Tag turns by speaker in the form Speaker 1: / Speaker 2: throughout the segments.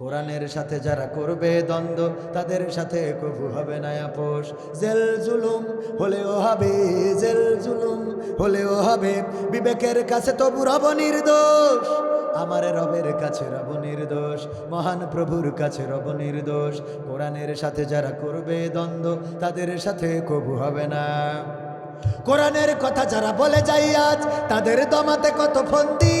Speaker 1: কোরআনের সাথে যারা করবে দ্বন্দ্ব, তাদের সাথে কবু হবে না আপোষ। জেল জুলুম হলেও হবে, জেল জুলুম হলেও হবে। বিবেকের কাছে তবু রব নির্দোষ, আমার রবের কাছে রব নির্দোষ, মহান প্রভুর কাছে রব নির্দোষ। কোরআনের সাথে যারা করবে দ্বন্দ্ব, তাদের সাথে কবু হবে না। কোরআনের কথা যারা বলে যাই আজ, তাদের দমাতে কত ফন্দি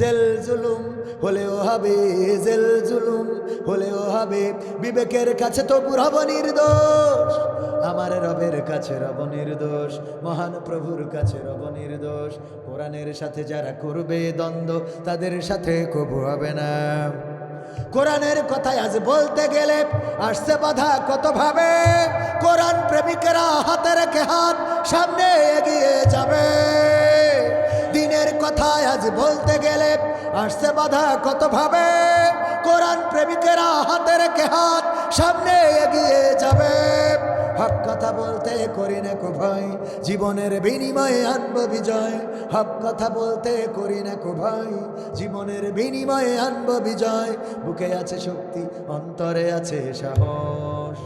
Speaker 1: জেল জুলুম হলেও হবে জেল জুলুম হলেও হবে। বিবেকের কাছে তো রব নির্দোষ, আমার রবের কাছে রব নির্দোষ, মহান প্রভুর কাছে রব নির্দোষ। কোরআনের সাথে যারা করবে দ্বন্দ্ব, তাদের সাথে কবু হবে না। কোরআনের কথায় আজ বলতে গেলে আসছে বাধা কত ভাবে কোরআন প্রেমিকেরা হাতে রেখে হাত সামনে কথায় আজ বলতে গেলে আসছে বাধা কত ভাবে কোরআন প্রেমিকেরা হাতে রেখে হাত সামনে এগিয়ে যাবে। হক কথা বলতে করি না কো ভয় জীবনের বিনিময়ে আনব বিজয়। হক কথা বলতে করি না কো ভয় জীবনের বিনিময়ে আনব বিজয়। বুকে আছে শক্তি, অন্তরে আছে সাহস।